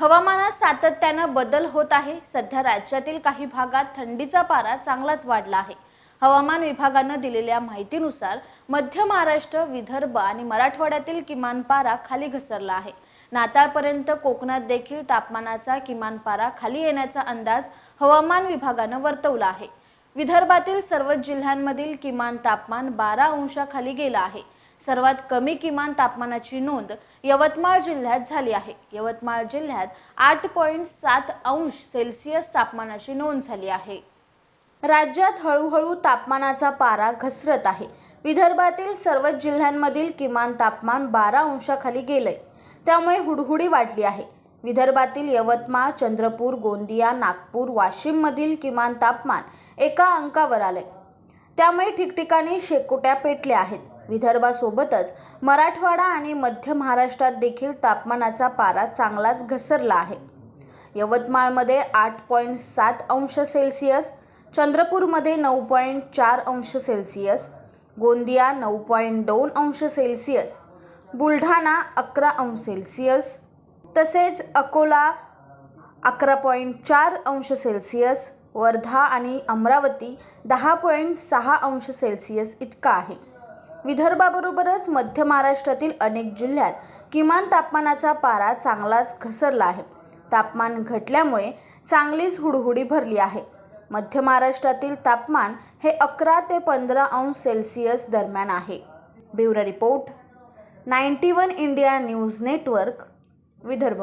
हवामानात सातत्यानं बदल होत आहे. सध्या राज्यातील काही भागात थंडीचा पारा चांगलाच वाढला आहे. हवामान विभागानं दिलेल्या माहितीनुसार मध्य महाराष्ट्र विदर्भ आणि मराठवाड्यातील किमान पारा खाली घसरला आहे. नाताळपर्यंत कोकणात देखील तापमानाचा किमान पारा खाली येण्याचा अंदाज हवामान विभागानं वर्तवला आहे. विदर्भातील सर्वच जिल्ह्यांमधील किमान तापमान बारा अंशाखाली गेलं आहे. सर्वात कमी किमान तापमानाची नोंद यवतमाळ जिल्ह्यात झाली आहे. यवतमाळ जिल्ह्यात आठ पॉईंट सात अंश सेल्सिअस तापमानाची नोंद झाली आहे. राज्यात हळूहळू तापमानाचा पारा घसरत आहे. विदर्भातील सर्वच जिल्ह्यांमधील किमान तापमान बारा अंशाखाली गेलंय. त्यामुळे हुडहुडी वाढली आहे. विदर्भातील यवतमाळ चंद्रपूर गोंदिया नागपूर वाशिममधील किमान तापमान एका अंकावर आलंय. त्यामुळे ठिकठिकाणी शेकोट्या पेटल्या आहेत. विदर्भासोबतच मराठवाडा आणि मध्य महाराष्ट्रात देखील तापमानाचा पारा चांगलाच घसरला आहे. यवतमाळमध्ये आठ पॉईंट सात अंश सेल्सिअस चंद्रपूरमध्ये नऊ पॉईंट चार अंश सेल्सिअस गोंदिया नऊ पॉईंट दोन अंश सेल्सिअस बुलढाणा अकरा अंश सेल्सिअस तसेच अकोला अकरा पॉईंट चार अंश सेल्सिअस वर्धा आणि अमरावती दहा पॉईंट सहा अंश सेल्सिअस इतका आहे. विदर्भाबरोबरच मध्य महाराष्ट्रातील अनेक जिल्ह्यात किमान तापमानाचा पारा चांगलाच घसरला आहे. तापमान घटल्यामुळे चांगलीच हुडहुडी भरली आहे. मध्य महाराष्ट्रातील तापमान हे अकरा ते पंधरा अंश सेल्सिअस दरम्यान आहे. Bureau report ninety one India news network Vidarbha.